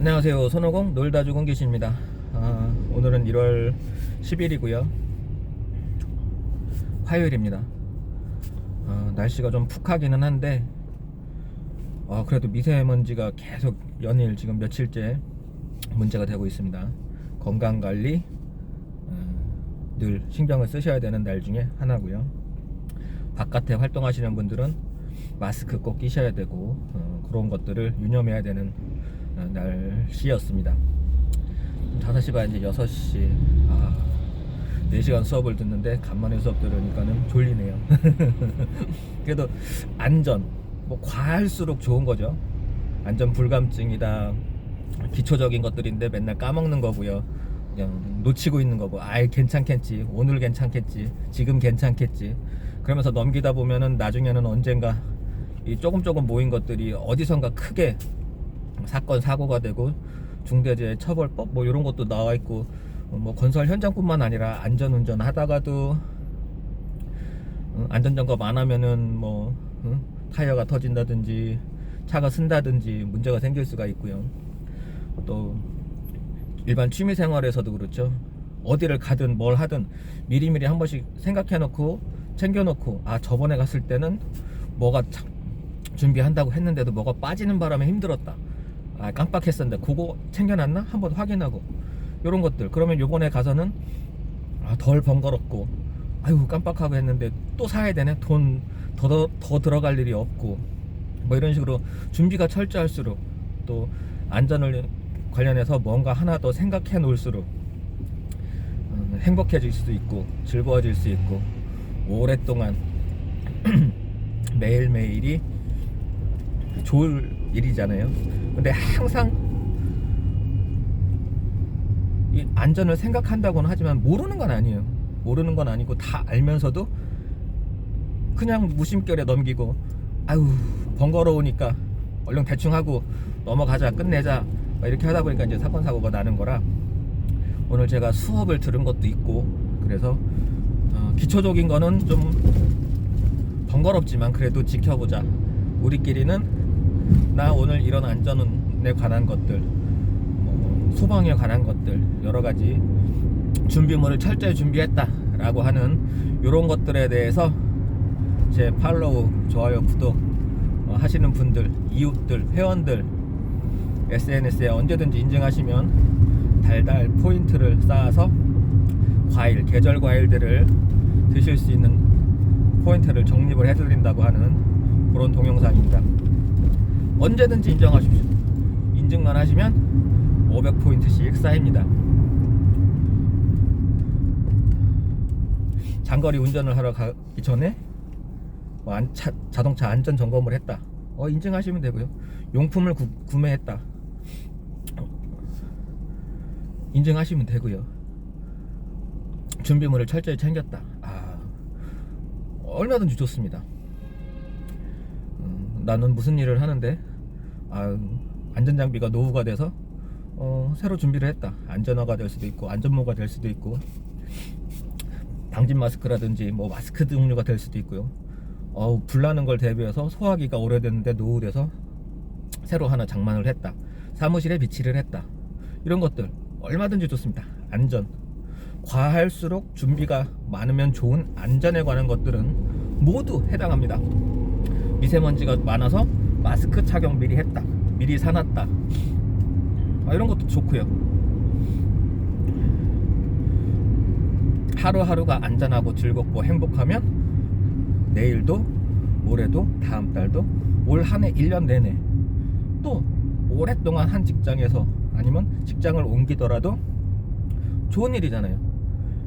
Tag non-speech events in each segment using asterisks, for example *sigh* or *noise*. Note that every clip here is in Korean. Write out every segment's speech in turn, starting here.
안녕하세요. 손오공 놀다 주공 계십니다. 아, 오늘은 1월 10일이고요. 화요일입니다. 아, 날씨가 좀 푹하기는 한데 아, 그래도 미세먼지가 계속 연일 지금 며칠째 문제가 되고 있습니다. 건강 관리 어, 늘 신경을 쓰셔야 되는 날 중에 하나고요. 바깥에 활동하시는 분들은 마스크 꼭 끼셔야 되고 어, 그런 것들을 유념해야 되는 어, 날씨였습니다. 5시 반 이제 6시 아 4시간 수업을 듣는데 간만에 수업 들으니까는 졸리네요. *laughs* 그래도 안전 뭐 과할수록 좋은 거죠. 안전 불감증이다. 기초적인 것들인데 맨날 까먹는 거고요. 그냥 놓치고 있는 거고. 아이 괜찮겠지. 오늘 괜찮겠지. 지금 괜찮겠지. 그러면서 넘기다 보면은 나중에는 언젠가 이 조금 조금 모인 것들이 어디선가 크게 사건 사고가 되고 중대재해 처벌법 뭐 이런 것도 나와 있고 어, 뭐 건설 현장뿐만 아니라 안전운전 하다가도 어, 안전점검 안 하면은 뭐 응? 타이어가 터진다든지 차가 쓴다든지 문제가 생길 수가 있고요. 또 일반 취미 생활에서도 그렇죠. 어디를 가든 뭘 하든 미리미리 한 번씩 생각해 놓고 챙겨 놓고 아 저번에 갔을 때는 뭐가 참 준비한다고 했는데도 뭐가 빠지는 바람에 힘들었다. 아 깜빡했었는데 그거 챙겨놨나? 한번 확인하고. 이런 것들. 그러면 요번에 가서는 아, 덜 번거롭고. 아유 깜빡하고 했는데 또 사야 되네? 돈 더더 들어갈 일이 없고. 뭐 이런 식으로 준비가 철저할수록 또 안전을 관련해서 뭔가 하나 더 생각해 놓을수록 음, 행복해질 수 있고 즐거워질 수 있고. 오랫동안 *clears throat* 매일매일이 좋을 일이잖아요. 근데 항상 이 안전을 생각한다고는 하지만 모르는 건 아니에요. 모르는 건 아니고 다 알면서도 그냥 무심결에 넘기고 아유 번거로우니까 얼른 대충 하고 넘어가자 끝내자 막 이렇게 하다 보니까 이제 사건 사고가 나는 거라 오늘 제가 수업을 들은 것도 있고 그래서 어, 기초적인 거는 좀 번거롭지만 그래도 지켜보자 우리끼리는 나 오늘 이런 안전에 관한 것들 뭐 소방에 관한 것들 여러 가지 준비물을 철저히 준비했다라고 하는 이런 것들에 대해서 제 팔로우 좋아요 구독 어, 하시는 분들 이웃들 회원들 SNS에 언제든지 인증하시면 달달 포인트를 쌓아서 과일 계절 과일들을 드실 수 있는 포인트를 적립을 해드린다고 하는 그런 동영상입니다. 언제든지 인정하십시오. 인증만 하시면 500포인트씩 쌓입니다. 장거리 운전을 하러 가기 전에 뭐 안- 차- 자동차 안전 점검을 했다. 어 인증하시면 되고요. 용품을 구, 구매했다. 인증하시면 되고요. 준비물을 철저히 챙겼다. 아 얼마든지 좋습니다. 음, 나는 무슨 일을 하는데 아, 안전장비가 노후가 돼서 어, 새로 준비를 했다. 안전화가 될 수도 있고 안전모가 될 수도 있고 방진 마스크라든지 뭐 마스크 종류가 될 수도 있고요. 어우 불나는 걸 대비해서 소화기가 오래됐는데 노후돼서 새로 하나 장만을 했다. 사무실에 비치를 했다. 이런 것들 얼마든지 좋습니다. 안전. 과할수록 준비가 많으면 좋은 안전에 관한 것들은 모두 해당합니다. 미세먼지가 많아서 마스크 착용 미리 했다. 미리 사놨다. 아, 이런 것도 좋고요. 하루하루가 안전하고 즐겁고 행복하면 내일도 모레도 다음 달도 올 한 해 1년 내내 또 오랫동안 한 직장에서 아니면 직장을 옮기더라도 좋은 일이잖아요.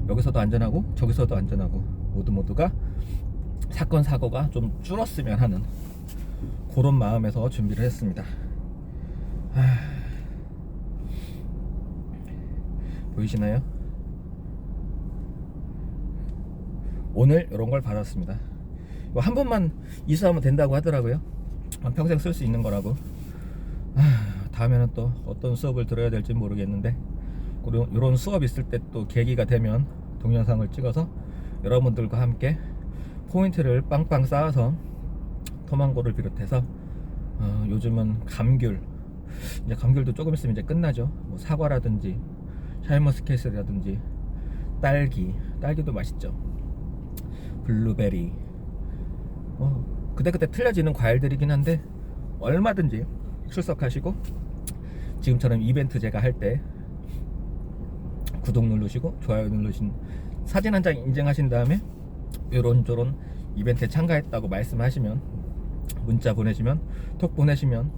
여기서도 안전하고 저기서도 안전하고 모두 모두가 사건 사고가 좀 줄었으면 하는 그런 마음에서 준비를 했습니다. 하... 보이시나요? 오늘 이런 걸 받았습니다. 한 번만 이수하면 된다고 하더라고요. 평생 쓸 수 있는 거라고. 아, 다음에는 또 어떤 수업을 들어야 될지 모르겠는데 그런 이런 수업 있을 때 또 계기가 되면 동영상을 찍어서 여러분들과 함께 포인트를 빵빵 쌓아서 토망고를 비롯해서 어, 요즘은 감귤 이제 감귤도 조금 있으면 이제 끝나죠. 뭐 사과라든지 샤인머스켓이라든지 딸기, 딸기도 맛있죠. 블루베리. 어, 그때그때 틀려지는 과일들이긴 한데 얼마든지 출석하시고 지금처럼 이벤트 제가 할 때 구독 누르시고 좋아요 누르신 사진 한 장 인증하신 다음에 요런저런 이벤트에 참가했다고 말씀하시면 문자 보내시면 톡 보내시면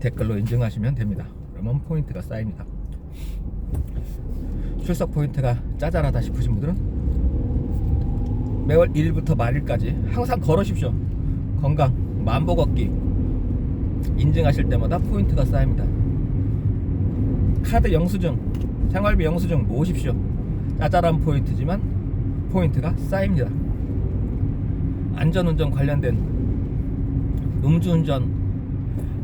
댓글로 인증하시면 됩니다. 그러면 포인트가 쌓입니다. 출석 포인트가 짜잘하다 싶으신 분들은 매월 1일부터 말일까지 항상 걸으십시오. 건강, 만보 걷기 인증하실 때마다 포인트가 쌓입니다. 카드 영수증, 생활비 영수증 모으십시오. 짜잘한 포인트지만 포인트가 쌓입니다. 안전운전 관련된 음주운전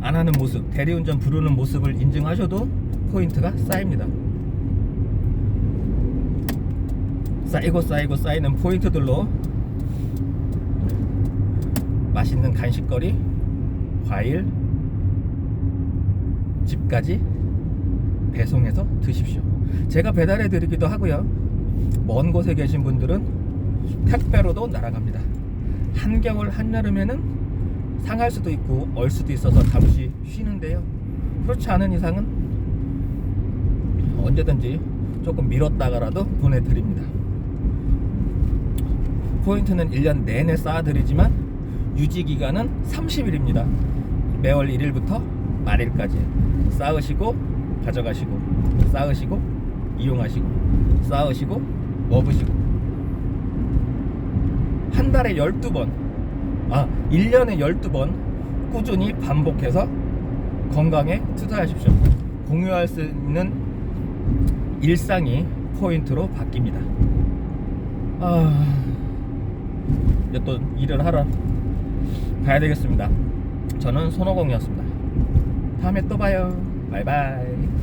안 하는 모습, 대리운전 부르는 모습을 인증하셔도 포인트가 쌓입니다. 쌓이고 쌓이고 쌓이는 포인트들로 맛있는 간식거리, 과일, 집까지 배송해서 드십시오. 제가 배달해 드리기도 하고요. 먼 곳에 계신 분들은 택배로도 날아갑니다. 한겨울 한여름에는 상할 수도 있고 얼 수도 있어서 잠시 쉬는데요. 그렇지 않은 이상은 언제든지 조금 미뤘다가라도 보내드립니다. 포인트는 1년 내내 쌓아드리지만 유지 기간은 30일입니다. 매월 1일부터 말일까지 쌓으시고 가져가시고 쌓으시고 이용하시고 쌓으시고 먹으시고 한 달에 12번 아 1년에 12번 꾸준히 반복해서 건강에 투자하십시오. 공유할 수 있는 일상이 포인트로 바뀝니다. 아 이제 또 일을 하러 가야 되겠습니다. 저는 손오공이었습니다. 다음에 또 봐요. 바이바이.